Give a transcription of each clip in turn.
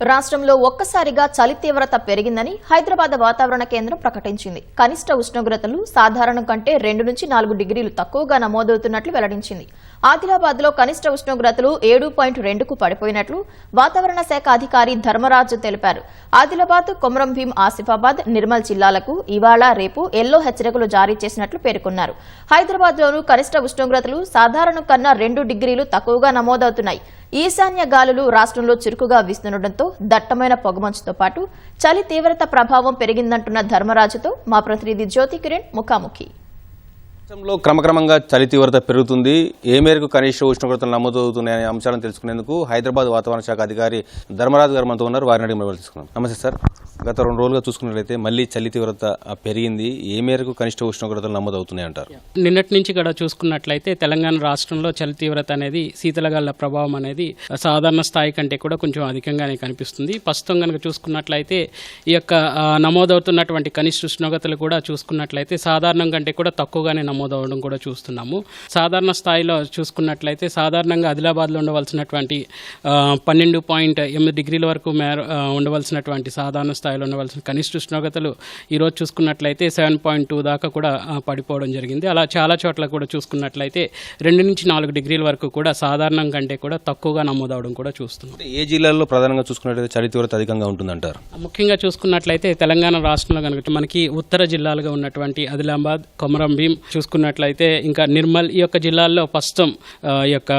రాష్ట్రంలో ఒక్కసారిగా చలి తీవ్రత పెరిగిందని హైదరాబాద్ వాతావరణ కేంద్రం ప్రకటించింది. కనిష్ట ఉష్ణోగ్రతలు సాధారణం కంటే రెండు నుంచి నాలుగు డిగ్రీలు తక్కువగా నమోదవుతున్నట్లు వెల్లడించింది. ఆదిలాబాద్లో కనిష్ట ఉష్ణోగ్రతలు ఏడు పాయింట్ రెండుకు పడిపోయినట్లు వాతావరణ శాఖ అధికారి ధర్మరాజు తెలిపారు. ఆదిలాబాద్ కొమరం భీం ఆసిఫాబాద్ నిర్మల్ జిల్లాలకు ఇవాళ రేపు ఎల్లో హెచ్చరికలు జారీ చేసినట్లు పేర్కొన్నారు. హైదరాబాద్ లోనూ కనిష్ట ఉష్ణోగ్రతలు సాధారణం కన్నా రెండు డిగ్రీలు తక్కువగా నమోదవుతున్నాయి. ఈశాన్య గాలులు రాష్ట్రంలో చురుకుగా వీస్తుండటంతో దట్టమైన పొగమంచుతో పాటు చలి తీవ్రత ప్రభావం పెరిగిందంటున్న ధర్మరాజుతో మా ప్రతినిధి జ్యోతి కిరణ్ ముఖాముఖి. రాష్ట్రంలో క్రమక్రమంగా చలి తీవ్రత పెరుగుతుంది. ఏ మేరకు కనిష్ట ఉష్ణోగ్రతలు నమోదవుతున్నాయనే అంశాలను తెలుసుకునేందుకు హైదరాబాద్ వాతావరణ శాఖ అధికారి ధర్మరాజు గారు మనతో ఉన్నారు. వారిని అడిగి మనం నమస్తే సార్. గత రెండు రోజులుగా చూసుకున్నట్లయితే మళ్ళీ చలి తీవ్రత పెరిగింది. ఏ మేరకు కనిష్ట ఉష్ణోగ్రతలు నమోదవుతున్నాయి అంటారు? నిన్నటి నుంచి కూడా చూసుకున్నట్లయితే తెలంగాణ రాష్ట్రంలో చలి తీవ్రత అనేది శీతలగాల ప్రభావం అనేది సాధారణ స్థాయి కంటే కూడా కొంచెం అధికంగానే కనిపిస్తుంది. ప్రస్తుతం కనుక చూసుకున్నట్లయితే ఈ యొక్క నమోదవుతున్నటువంటి కనిష్ట ఉష్ణోగ్రతలు కూడా చూసుకున్నట్లయితే సాధారణం కంటే కూడా తక్కువగానే నమోదవడం కూడా చూస్తున్నాము. సాధారణ స్థాయిలో చూసుకున్నట్లయితే సాధారణంగా ఆదిలాబాద్లో ఉండవలసినటువంటి పన్నెండు పాయింట్ ఎనిమిది డిగ్రీల వరకు మేర ఉండవలసినటువంటి సాధారణ స్థాయిలో ఉండవలసిన కనిష్ట ఉష్ణోగ్రతలు ఈరోజు చూసుకున్నట్లయితే సెవెన్ పాయింట్ టూ దాకా కూడా పడిపోవడం జరిగింది. అలా చాలా చోట్ల కూడా చూసుకున్నట్లయితే రెండు నుంచి నాలుగు డిగ్రీల వరకు కూడా సాధారణం కంటే కూడా తక్కువగా నమోదవడం కూడా చూస్తున్నాం. ఏ జిల్లాల్లో ప్రధానంగా చూసుకున్నట్లయితే చలి తీవ్రత అధికంగా ఉంటుందంటారు? ముఖ్యంగా చూసుకున్నట్లయితే తెలంగాణ రాష్ట్రంలో కనుక మనకి ఉత్తర జిల్లాలుగా ఉన్నటువంటి ఆదిలాబాద్ కొమరం భీం చూసుకున్నట్లయితే ఇంకా నిర్మల్ ఈ యొక్క జిల్లాల్లో ప్రస్తుతం ఈ యొక్క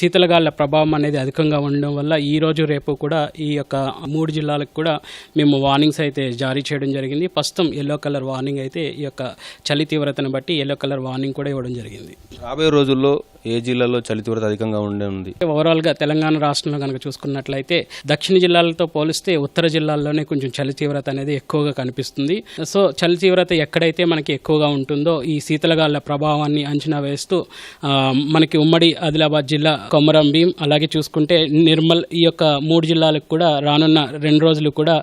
శీతలగాళ్ళ ప్రభావం అనేది అధికంగా ఉండడం వల్ల ఈ రోజు రేపు కూడా ఈ యొక్క మూడు జిల్లాలకు కూడా మేము వార్నింగ్స్ అయితే జారీ చేయడం జరిగింది. ప్రస్తుతం ఎల్లో కలర్ వార్నింగ్ అయితే ఈ యొక్క చలి తీవ్రతను బట్టి ఎల్లో కలర్ వార్నింగ్ కూడా ఇవ్వడం జరిగింది. రాబోయే రోజుల్లో ఏ జిల్లాలో చలి తీవ్రత అధికంగా ఉండే ఉంది? ఓవరాల్గా తెలంగాణ రాష్ట్రంలో కనుక చూసుకున్నట్లయితే దక్షిణ జిల్లాలతో పోలిస్తే ఉత్తర జిల్లాల్లోనే కొంచెం చలి తీవ్రత అనేది ఎక్కువగా కనిపిస్తుంది. సో చలి తీవ్రత ఎక్కడైతే మనకి ఎక్కువగా ఉంటుందో ఈ శీతలగాళ్ళ ప్రభావాన్ని అంచనా వేస్తూ మనకి ఉమ్మడి ఆదిలాబాద్ జిల్లా కొమరం భీం అలాగే చూసుకుంటే నిర్మల్ ఈ యొక్క మూడు జిల్లాలకు కూడా రానున్న రెండు రోజులు కూడా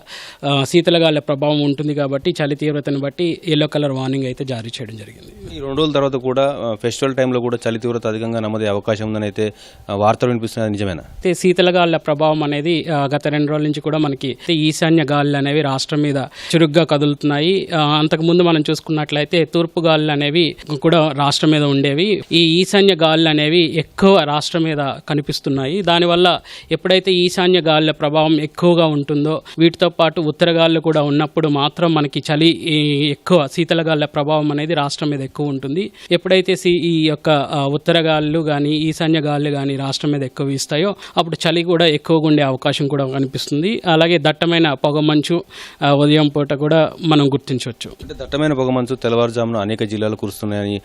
ఆ, శీతలగాళ్ళ ప్రభావం ఉంటుంది కాబట్టి చలి తీవ్రతను బట్టి ఎల్లో కలర్ వార్నింగ్ అయితే జారీ చేయడం జరిగింది. ఈ రెండు రోజుల తర్వాత కూడా ఫెస్టివల్ టైంలో కూడా చలి తీవ్రత అధికంగా నమోదే అవకాశం ఉందని అయితే వార్తలు వినిపిస్తున్నాయి నిజమేనా? అయితే శీతలగాళ్ళ ప్రభావం అనేది గత రెండు రోజుల నుంచి కూడా మనకి ఈశాన్య గాలులు అనేవి రాష్ట్రం మీద చురుగ్గా కదులుతున్నాయి. అంతకు అంతకుముందు మనం చూసుకున్నట్లయితే తూర్పు గాలులు అనేవి కూడా రాష్ట్రం మీద ఉండేవి. ఈ ఈశాన్య గాలులు అనేవి ఎక్కువ రాష్ట్రం మీద కనిపిస్తున్నాయి. దానివల్ల ఎప్పుడైతే ఈశాన్య గాలుల ప్రభావం ఎక్కువగా ఉంటుందో వీటితో పాటు ఉత్తర గాలులు కూడా ఉన్నప్పుడు మాత్రం మనకి చలి ఎక్కువ శీతల గాలుల ప్రభావం అనేది రాష్ట్రం మీద ఎక్కువ ఉంటుంది. ఎప్పుడైతే సీ- ఈ యొక్క ఉత్తర ఉత్తర గాలులు కానీ ఈశాన్య గాలులు కానీ రాష్ట్రం మీద ఎక్కువ వీస్తాయో అప్పుడు చలి కూడా ఎక్కువగా ఉండే అవకాశం కూడా కనిపిస్తుంది. అలాగే దట్టమైన పొగ మంచు ఆ, ఉదయం పూట కూడా మనం గుర్తించవచ్చు. అంటే దట్టమైన పొగమంచు తెల్లవారుజామున అనేక జిల్లాలు కురుస్తున్నాయని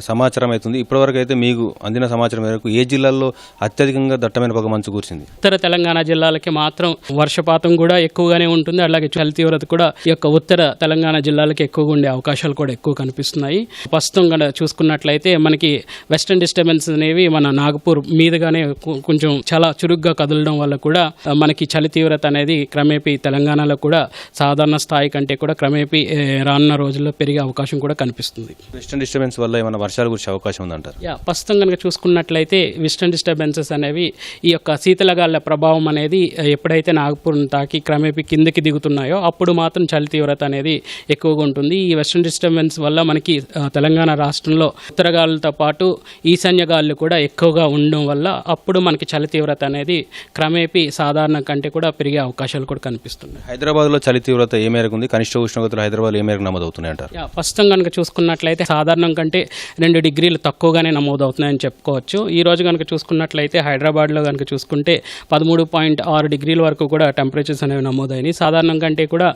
సమాచారం అవుతుంది. ఇప్పటివరకు అయితే మీకు అందిన సమాచారం మేరకు ఏ జిల్లాల్లో అత్యధికంగా దట్టమైన పొగమంచు కురిసింది? ఉత్తర తెలంగాణ జిల్లాలకి మాత్రం వర్షపాతం కూడా ఎక్కువగానే ఉంటుంది. అలాగే చలి తీవ్రత కూడా ఈ యొక్క ఉత్తర తెలంగాణ జిల్లాలకి ఎక్కువగా ఉండే అవకాశాలు కూడా ఎక్కువ కనిపిస్తున్నాయి. ప్రస్తుతం చూసుకున్నట్లయితే మనకి వెస్టర్న్ డిస్టర్బెన్స్ అనేవి మన నాగపూర్ మీదుగానే కొంచెం చాలా చురుగ్గా కదలడం వల్ల కూడా మనకి చలి తీవ్రత అనేది క్రమేపీ తెలంగాణలో కూడా సాధారణ స్థాయి కంటే కూడా క్రమేపీ రానున్న రోజుల్లో పెరిగే అవకాశం కూడా కనిపిస్తుంది. వెస్టర్న్ డిస్టర్బెన్స్ వల్ల ఏమైనా వర్షాలు కురిసే అవకాశం ఉందంటారు? యా ప్రస్తుతం కనుక చూసుకున్నట్లయితే వెస్టర్న్ డిస్టర్బెన్సెస్ అనేవి ఈ యొక్క శీతలగాళ్ళ ప్రభావం అనేది ఎప్పుడైతే నాగపూర్ను తాకి క్రమేపీ కిందకి దిగుతున్నాయో అప్పుడు మాత్రం చలి తీవ్రత అనేది ఎక్కువగా ఉంటుంది. ఈ వెస్టర్న్ డిస్టర్బెన్స్ వల్ల మనకి తెలంగాణ రాష్ట్రంలో ఉత్తర గాలులతో పాటు ఈశాన్య గాలులు కూడా ఎక్కువగా ఉండడం వల్ల అప్పుడు మనకి చలి తీవ్రత అనేది క్రమేపీ సాధారణ కంటే కూడా పెరిగే అవకాశాలు కూడా కనిపిస్తున్నాయి. హైదరాబాద్లో చలి తీవ్రత ఏ మేరకు ఉంది? కనిష్ట ఉష్ణోగ్రతలు హైదరాబాద్లో ఏ మేరకు నమోదవుతున్నాయి అంటారు? ప్రస్తుతం కనుక చూసుకున్నట్లయితే సాధారణం కంటే రెండు డిగ్రీలు తక్కువగానే నమోదవుతున్నాయని చెప్పుకోవచ్చు. ఈ రోజు కనుక చూసుకున్నట్లయితే హైదరాబాద్లో కనుక చూసుకుంటే పదమూడు పాయింట్ ఆరు డిగ్రీల వరకు కూడా టెంపరేచర్స్ అనేవి నమోదైనవి సాధారణం కంటే కూడా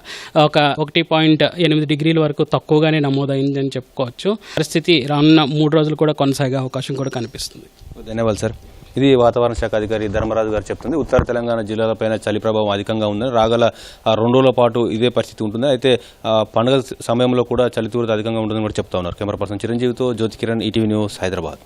ఒక ఒకటి పాయింట్ ఎనిమిది డిగ్రీల వరకు తక్కువగానే నమోదైందని చెప్పుకోవచ్చు. పరిస్థితి రానున్న మూడు రోజులు కూడా కొనసాగే అవకాశం కూడా అనిపిస్తుంది. ధన్యవాదాలు సార్. ఇది వాతావరణ శాఖ అధికారి ధర్మరాజు గారు చెప్తుంది. ఉత్తర తెలంగాణ జిల్లాలపైన చలి ప్రభావం అధికంగా ఉందని రాగల ఆ, రెండు రోజుల పాటు ఇదే పరిస్థితి ఉంటుంది. అయితే ఆ, పండుగల సమయంలో కూడా చలి తీవ్రత అధికంగా ఉంటుందని కూడా చెప్తా ఉన్నారు. కెమెరా పర్సన్ చిరంజీవితో జ్యోతి కిరణ్ ఈటీవీ న్యూస్ హైదరాబాద్.